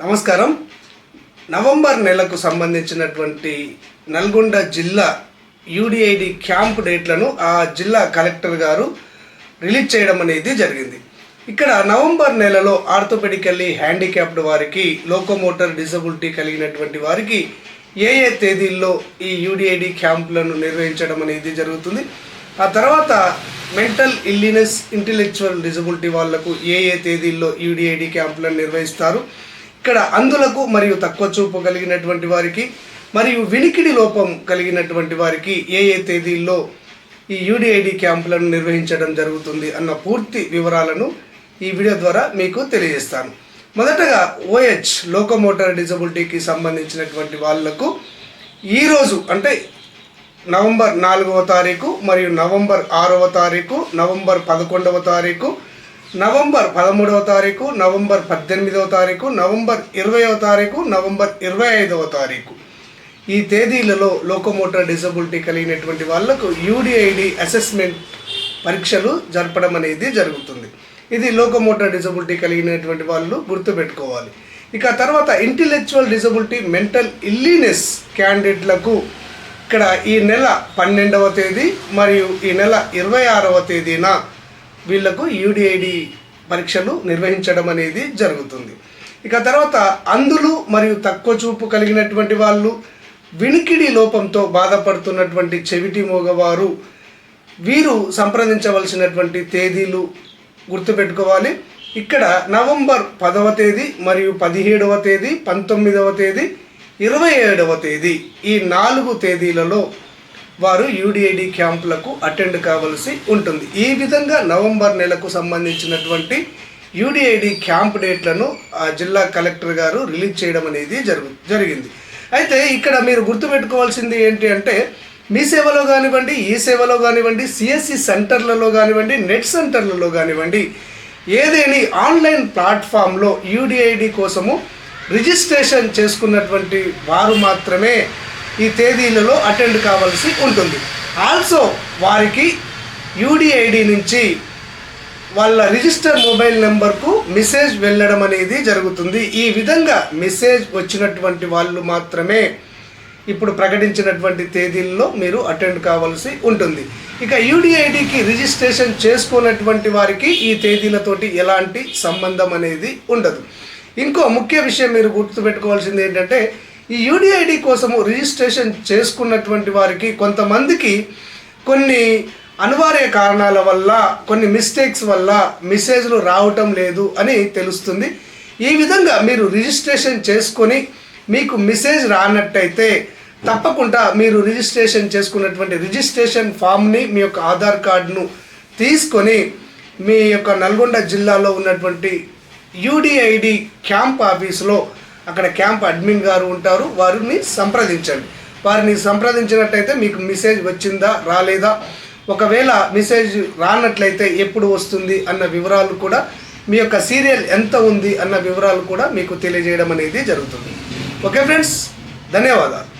నమస్కారం. నవంబర్ నెలకు సంబంధించినటువంటి నల్గొండ జిల్లా యూడిఐడి క్యాంప్ డేట్లను ఆ జిల్లా కలెక్టర్ గారు రిలీజ్ చేయడం అనేది జరిగింది. ఇక్కడ నవంబర్ నెలలో ఆర్థోపెడికల్లీ హ్యాండిక్యాప్డ్ వారికి లోకోమోటర్ డిసబిలిటీ కలిగినటువంటి వారికి ఏ ఏ తేదీల్లో ఈ యూడిఐడి క్యాంపులను నిర్వహించడం అనేది జరుగుతుంది. ఆ తర్వాత మెంటల్ ఇల్లీనెస్ ఇంటెలెక్చువల్ డిజబిలిటీ వాళ్ళకు ఏ ఏ తేదీల్లో యూడిఐడి క్యాంపులను నిర్వహిస్తారు. ఇక్కడ అందులకు మరియు తక్కువ చూపు కలిగినటువంటి వారికి మరియు వినికిడి లోపం కలిగినటువంటి వారికి ఏ ఏ తేదీల్లో ఈ యూడిఐడి క్యాంపులను నిర్వహించడం జరుగుతుంది అన్న పూర్తి వివరాలను ఈ వీడియో ద్వారా మీకు తెలియజేస్తాను. మొదటగా ఓహెచ్ లోకోమోటర్ డిజబిలిటీకి సంబంధించినటువంటి వాళ్ళకు ఈరోజు అంటే నవంబర్ నాలుగవ తారీఖు మరియు నవంబర్ ఆరవ తారీఖు నవంబర్ పదకొండవ తారీఖు నవంబర్ పదమూడవ తారీఖు నవంబర్ పద్దెనిమిదవ తారీఖు నవంబర్ ఇరవైవ తారీఖు నవంబర్ ఇరవై ఐదవ తారీఖు. ఈ తేదీలలో లోకోమోటర్ డిసబిలిటీ కలిగినటువంటి వాళ్ళకు యూడిఐడి అసెస్మెంట్ పరీక్షలు జరపడం అనేది జరుగుతుంది. ఇది లోకోమోటర్ డిసబిలిటీ కలిగినటువంటి వాళ్ళు గుర్తుపెట్టుకోవాలి. ఇక తర్వాత ఇంటెలెక్చువల్ డిసబిలిటీ మెంటల్ ఇల్లీనెస్ క్యాండిడేట్లకు ఇక్కడ ఈ నెల పన్నెండవ తేదీ మరియు ఈ నెల ఇరవై ఆరవ తేదీన వీళ్ళకు యూడిఐడి పరీక్షలు నిర్వహించడం అనేది జరుగుతుంది. ఇక తర్వాత అందులు మరియు తక్కువ చూపు కలిగినటువంటి వాళ్ళు వినికిడి లోపంతో బాధపడుతున్నటువంటి చెవిటి మోగవారు వీరు సంప్రదించవలసినటువంటి తేదీలు గుర్తుపెట్టుకోవాలి. ఇక్కడ నవంబర్ పదవ తేదీ మరియు పదిహేడవ తేదీ పంతొమ్మిదవ తేదీ ఇరవై ఏడవ తేదీ ఈ నాలుగు తేదీలలో వారు యూడిఐడి క్యాంపులకు అటెండ్ కావలసి ఉంటుంది. ఈ విధంగా నవంబర్ నెలకు సంబంధించినటువంటి యూడిఐడి క్యాంప్ డేట్లను ఆ జిల్లా కలెక్టర్ గారు రిలీజ్ చేయడం అనేది జరుగు జరిగింది. అయితే ఇక్కడ మీరు గుర్తుపెట్టుకోవాల్సింది ఏంటి అంటే మీ సేవలో కానివ్వండి ఈ సేవలో కానివ్వండి సిఎస్సి సెంటర్లలో కానివ్వండి నెట్ సెంటర్లలో కానివ్వండి ఏదేని ఆన్లైన్ ప్లాట్ఫామ్లో యూడిఐడి కోసము రిజిస్ట్రేషన్ చేసుకున్నటువంటి వారు మాత్రమే ఈ తేదీలలో అటెండ్ కావాల్సి ఉంటుంది. ఆల్సో వారికి యూడిఐడి నుంచి వాళ్ళ రిజిస్టర్ మొబైల్ నెంబర్కు మెసేజ్ వెళ్ళడం అనేది జరుగుతుంది. ఈ విధంగా మెసేజ్ వచ్చినటువంటి వాళ్ళు మాత్రమే ఇప్పుడు ప్రకటించినటువంటి తేదీల్లో మీరు అటెండ్ కావాల్సి ఉంటుంది. ఇక యూడిఐడికి రిజిస్ట్రేషన్ చేసుకున్నటువంటి వారికి ఈ తేదీలతోటి ఎలాంటి సంబంధం అనేది ఉండదు. ఇంకో ముఖ్య విషయం మీరు గుర్తుపెట్టుకోవాల్సింది ఏంటంటే ఈ యూడిఐడి కోసము రిజిస్ట్రేషన్ చేసుకున్నటువంటి వారికి కొంతమందికి కొన్ని అనివార్య కారణాల వల్ల కొన్ని మిస్టేక్స్ వల్ల మెసేజ్లు రావటం లేదు అని తెలుస్తుంది. ఈ విధంగా మీరు రిజిస్ట్రేషన్ చేసుకొని మీకు మెసేజ్ రానట్టయితే తప్పకుండా మీరు రిజిస్ట్రేషన్ చేసుకున్నటువంటి రిజిస్ట్రేషన్ ఫామ్ని మీ యొక్క ఆధార్ కార్డును తీసుకొని మీ యొక్క నల్గొండ జిల్లాలో ఉన్నటువంటి యూడిఐడి క్యాంప్ ఆఫీస్లో అక్కడ క్యాంప్ అడ్మిన్ గారు ఉంటారు వారిని సంప్రదించండి. వారిని సంప్రదించినట్టయితే మీకు మెసేజ్ వచ్చిందా రాలేదా? ఒకవేళ మెసేజ్ రానట్లయితే ఎప్పుడు వస్తుంది అన్న వివరాలు కూడా మీ యొక్క సీరియల్ ఎంత ఉంది అన్న వివరాలు కూడా మీకు తెలియజేయడం అనేది జరుగుతుంది. ఓకే ఫ్రెండ్స్ ధన్యవాదాలు.